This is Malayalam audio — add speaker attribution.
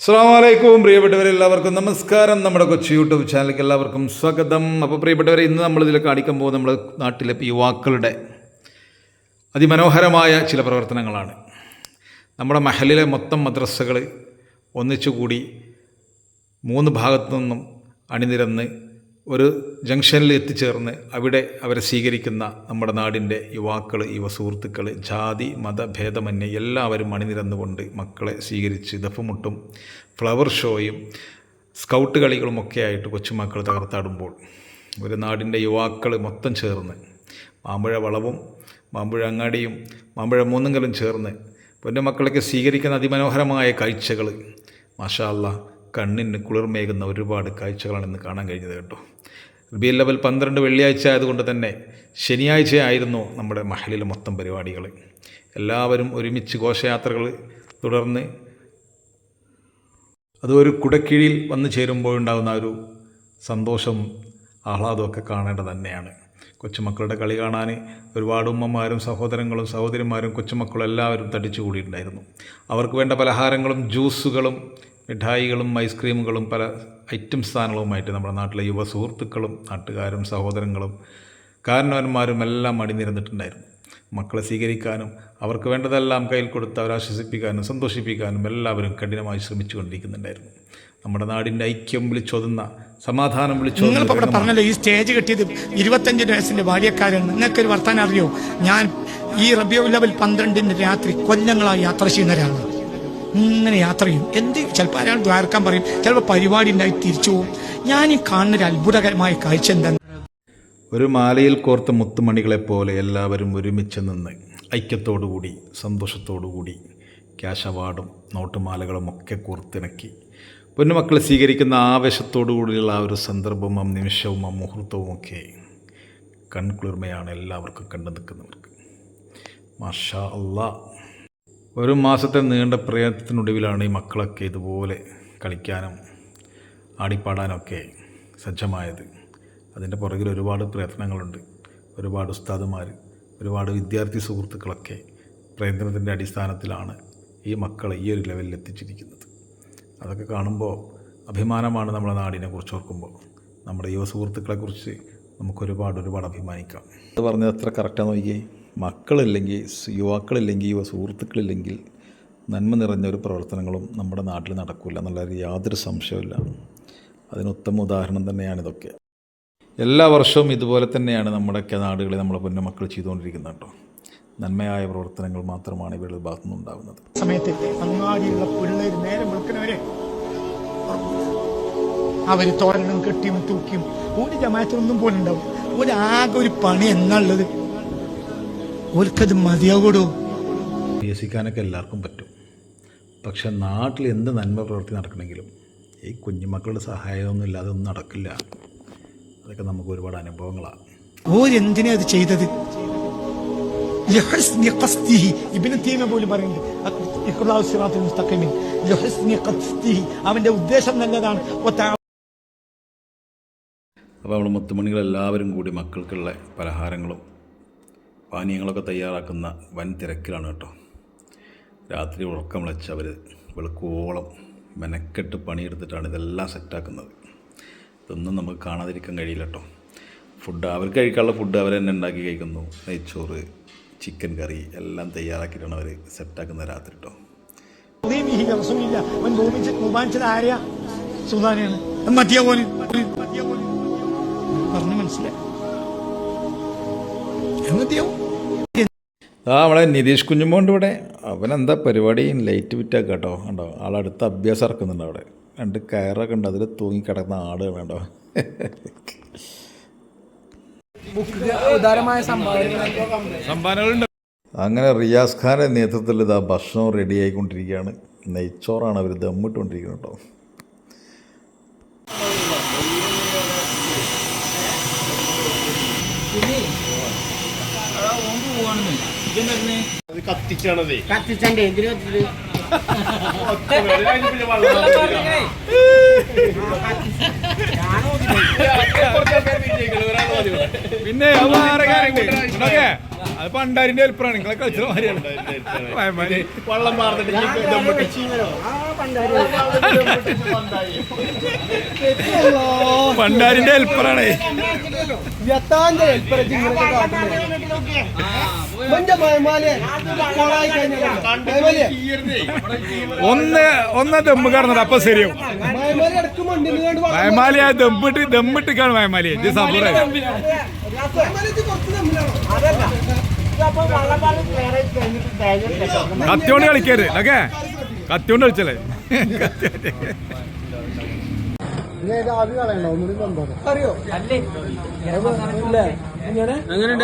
Speaker 1: അസ്സാമലൈക്കും പ്രിയപ്പെട്ടവരെ എല്ലാവർക്കും നമസ്കാരം. നമ്മുടെ കൊച്ചു യൂട്യൂബ് ചാനലിലേക്ക് എല്ലാവർക്കും സ്വാഗതം. അപ്പോൾ പ്രിയപ്പെട്ടവരെ ഇന്ന് നമ്മളിതിൽ കാണിക്കാൻ പോകുന്ന നമ്മുടെ നാട്ടിലെ യുവാക്കളുടെ അതിമനോഹരമായ ചില പ്രവർത്തനങ്ങളാണ്. നമ്മുടെ മഹലിലെ മൊത്തം മദ്രസകൾ ഒന്നിച്ചുകൂടി മൂന്ന് ഭാഗത്തു നിന്നും അണിനിരന്ന് ഒരു ജംഗ്ഷനിൽ എത്തിച്ചേർന്ന് അവിടെ അവരെ സ്വീകരിക്കുന്ന നമ്മുടെ നാടിന്റെ യുവാക്കൾ യുവ സുഹൃത്തുക്കൾ ജാതി മതഭേദമന്യേ എല്ലാവരും അണിനിരന്നുകൊണ്ട് മക്കളെ സ്വീകരിച്ച് ദഫുമുട്ടും ഫ്ലവർ ഷോയും സ്കൗട്ട് കളികളും ഒക്കെ ആയിട്ട് കൊച്ചുമക്കൾ തകർത്താടുമ്പോൾ ഒരു നാടിന്റെ യുവാക്കൾ മൊത്തം ചേർന്ന് മാമ്പഴ വളവും മാമ്പഴ അങ്ങാടിയും മാമ്പഴ മൂന്നുങ്കലും ചേർന്ന് പൊന്നു മക്കളൊക്കെ സ്വീകരിക്കുന്ന അതിമനോഹരമായ കാഴ്ചകൾ മാഷാ അല്ലാ കണ്ണിന് കുളിർമേകുന്ന ഒരുപാട് കാഴ്ചകളാണ് ഇന്ന് കാണാൻ കഴിഞ്ഞത് കേട്ടോ. ബി ലെവൽ പന്ത്രണ്ട് വെള്ളിയാഴ്ച ആയതുകൊണ്ട് തന്നെ ശനിയാഴ്ച ആയിരുന്നു നമ്മുടെ മഹലിൽ മൊത്തം പരിപാടികൾ. എല്ലാവരും ഒരുമിച്ച് ഘോഷയാത്രകൾ തുടർന്ന് അത് ഒരു കുടക്കീഴിൽ വന്നു ചേരുമ്പോഴുണ്ടാകുന്ന ഒരു സന്തോഷം ആഹ്ലാദമൊക്കെ കാണേണ്ടത് തന്നെയാണ്. കൊച്ചുമക്കളുടെ കളി കാണാൻ ഒരുപാട് ഉമ്മമാരും സഹോദരങ്ങളും സഹോദരിമാരും കൊച്ചുമക്കളും എല്ലാവരും തടിച്ചു കൂടിയിട്ടുണ്ടായിരുന്നു അവർക്ക് വേണ്ട പലഹാരങ്ങളും ജ്യൂസുകളും മിഠായികളും ഐസ്ക്രീമുകളും പല ഐറ്റം സ്ഥാനങ്ങളുമായിട്ട് നമ്മുടെ നാട്ടിലെ യുവ സുഹൃത്തുക്കളും നാട്ടുകാരും സഹോദരങ്ങളും കാരണവന്മാരും എല്ലാം അണിനിരന്നിട്ടുണ്ടായിരുന്നു. മക്കളെ സ്വീകരിക്കാനും അവർക്ക് വേണ്ടതെല്ലാം കയ്യിൽ കൊടുത്ത് അവരെ ആശ്വസിപ്പിക്കാനും സന്തോഷിപ്പിക്കാനും എല്ലാവരും കഠിനമായി ശ്രമിച്ചുകൊണ്ടിരിക്കുന്നുണ്ടായിരുന്നു. നമ്മുടെ നാടിന്റെ ഐക്യം വിളിച്ചോതുന്ന സമാധാനം
Speaker 2: നിങ്ങളിപ്പോ ഇവിടെ
Speaker 1: വിളിച്ചോതുന്ന
Speaker 2: പറഞ്ഞല്ലോ ഈ സ്റ്റേജ് കെട്ടിയത് ഇരുപത്തഞ്ച് വയസ്സിന്റെ ബാല്യക്കാരാണ് നിങ്ങൾക്കൊരു വർത്താനം അറിയോ? ഞാൻ ഈ റബിയോ ലെവൽ പന്ത്രണ്ടിന്റെ രാത്രി കൊല്ലങ്ങളായി യാത്ര ചെയ്യുന്ന ഒരാളാണ്. ഇങ്ങനെ യാത്ര ചെയ്യും. എന്ത് ചിലപ്പോൾ അയാൾ ദ്വാരക്കാൻ പറയും. ചിലപ്പോൾ പരിപാടി ഉണ്ടായി തിരിച്ചു പോകും ഞാൻ ഈ കാണുന്ന ഒരു അത്ഭുതകരമായ കാഴ്ച എന്താണ്?
Speaker 1: ഒരു മാലയിൽ കോർത്ത മുത്തുമണികളെ പോലെ എല്ലാവരും ഒരുമിച്ച് നിന്ന് ഐക്യത്തോടുകൂടി സന്തോഷത്തോടുകൂടി ക്യാഷ് അവാർഡും നോട്ടുമാലകളും ഒക്കെ കോർത്തിണക്കി. പൊന്നുമക്കളെ സ്വീകരിക്കുന്ന ആവേശത്തോടുകൂടിയുള്ള ആ ഒരു സന്ദർഭവും ആ നിമിഷവും ആ മുഹൂർത്തവും ഒക്കെ കൺകുളിർമയാണ് എല്ലാവർക്കും കണ്ടു നിൽക്കുന്നവർക്ക്. മാഷാ അല്ലാ ഒരു മാസത്തെ നീണ്ട പ്രയത്നത്തിനൊടുവിലാണ് ഈ മക്കളൊക്കെ ഇതുപോലെ കളിക്കാനും ആടിപ്പാടാനൊക്കെ സജ്ജമായത്. അതിന്റെ പുറകിൽ ഒരുപാട് പ്രയത്നങ്ങളുണ്ട്. ഒരുപാട് ഉസ്താദുമാർ ഒരുപാട് വിദ്യാർത്ഥി സുഹൃത്തുക്കളൊക്കെ പ്രയത്നത്തിന്റെ അടിസ്ഥാനത്തിലാണ് ഈ മക്കളെ ഈ ഒരു ലെവലിൽ എത്തിച്ചിരിക്കുന്നത്. അതൊക്കെ കാണുമ്പോൾ അഭിമാനമാണ് നമ്മുടെ നാടിനെ കുറിച്ച് ഓർക്കുമ്പോൾ. നമ്മുടെ യുവ സുഹൃത്തുക്കളെക്കുറിച്ച് നമുക്ക് ഒരുപാട് അഭിമാനിക്കാം. അത് പറഞ്ഞത് എത്ര കറക്റ്റാണ് നോക്കിയേ? മക്കളില്ലെങ്കിൽ യുവാക്കളില്ലെങ്കിൽ യുവ സുഹൃത്തുക്കളില്ലെങ്കിൽ നന്മ നിറഞ്ഞ ഒരു പ്രവർത്തനങ്ങളും നമ്മുടെ നാട്ടിൽ നടക്കില്ല എന്നുള്ള യാതൊരു സംശയമില്ല അതിന് ഉത്തമ ഉദാഹരണം തന്നെയാണ് ഇതൊക്കെ. എല്ലാ വർഷവും ഇതുപോലെ തന്നെയാണ് നമ്മുടെയൊക്കെ നാടുകളിൽ നമ്മളെ പൊന്നുമക്കൾ ചെയ്തുകൊണ്ടിരിക്കുന്നത് കേട്ടോ. നന്മയായ പ്രവർത്തനങ്ങൾ മാത്രമാണ് ഇവരുടെ ഭാഗത്തുനിന്ന് ഉണ്ടാകുന്നത്
Speaker 2: സമയത്ത് അങ്ങാടിയുള്ള തോരണം കെട്ടിയും തൂക്കിയും ഒരു ജമാത്തിനൊന്നും പോലുണ്ടാവും ഒരു ആകെ ഒരു പണി എന്നുള്ളത് ഓർക്കത് മതിയാകൂടോ
Speaker 1: വികസിക്കാനൊക്കെ എല്ലാവർക്കും പറ്റും. പക്ഷെ നാട്ടിൽ എന്ത് നന്മ പ്രവൃത്തി നടക്കണമെങ്കിലും ഈ കുഞ്ഞുമക്കളുടെ സഹായമൊന്നും ഇല്ലാതെ ഒന്നും നടക്കില്ല. അതൊക്കെ നമുക്ക് ഒരുപാട് അനുഭവങ്ങളാണ്.
Speaker 2: ഓരെന്തിനാ അത് ചെയ്തത്? പോലും പറയുന്നുണ്ട്. അവന്റെ ഉദ്ദേശം നല്ലതാണ്.
Speaker 1: അപ്പോൾ നമ്മൾ മുത്തുമണികളെല്ലാവരും കൂടി മക്കൾക്കുള്ള പലഹാരങ്ങളും പാനീയങ്ങളൊക്കെ തയ്യാറാക്കുന്ന വൻ തിരക്കിലാണ് കേട്ടോ. രാത്രി ഉറക്കം വിളിച്ച് അവർ വെളുക്കോളം മെനക്കെട്ട് പണിയെടുത്തിട്ടാണ് ഇതെല്ലാം സെറ്റാക്കുന്നത്. ഇതൊന്നും നമുക്ക് കാണാതിരിക്കാൻ കഴിയില്ല കേട്ടോ. ഫുഡ് അവർക്ക് കഴിക്കാനുള്ള ഫുഡ് അവർ തന്നെ ഉണ്ടാക്കി കഴിക്കുന്നു. നെയ്ച്ചോറ് ചിക്കൻ കറി എല്ലാം തയ്യാറാക്കിയിട്ടാണ് അവർ സെറ്റാക്കുന്നത് രാത്രി കേട്ടോ.
Speaker 2: സുൽത്താനെയാണ് അത് മതിയാവോന്? പറഞ്ഞു മനസ്സിലായി. മതിയാവും
Speaker 1: ആ നമ്മളെ നിതീഷ് കുഞ്ഞുമോണ്ട് ഇവിടെ. അവനെന്താ പരിപാടി? ലൈറ്റ് വിറ്റാക്കുക കേട്ടോ. കണ്ടോ? ആളടുത്ത് അഭ്യാസം ഇറക്കുന്നുണ്ട് അവിടെ. രണ്ട് കയറൊക്കെ ഉണ്ട്. അതിൽ തൂങ്ങി കിടക്കുന്ന ആട് വേണ്ടോ? അങ്ങനെ റിയാസ് ഖാന്റെ നേതൃത്വത്തിൽ ഇതാ ഭക്ഷണം റെഡി ആയിക്കൊണ്ടിരിക്കുകയാണ്. നെയ്ച്ചോറാണ് അവർ ദമ്മിട്ടുകൊണ്ടിരിക്കുന്നത് കേട്ടോ.
Speaker 3: കത്തിച്ചണ്ടേ എന്തിനു കത്തിച്ചത്?
Speaker 4: പിന്നെ വേറെ കാര്യമുണ്ട്.
Speaker 1: അത് പണ്ടാരിന്റെ ഹെൽപ്പറാണ് നിങ്ങളെ കളിച്ച മാതിരിയാണ്.
Speaker 3: വെള്ളം പാർന്നിട്ട്
Speaker 1: പണ്ടാരിന്റെ ഹെൽപ്പറാണ് ഒന്ന് ഒന്ന് ദമ്പ് കടന്നത് അപ്പൊ ശരിയാവും. വയമാലി ആ ദമ്മിട്ട് ദമ്മിട്ടിക്കാണ് വയമാലി ഇത്
Speaker 4: സമ്പ്രദായം
Speaker 1: കത്തിയോണ്ട് കളിക്കരുത് ഓക്കെ കത്തിയോണ്ട് കളിച്ചല്ലേ?
Speaker 4: അറിയോ
Speaker 3: അങ്ങനെ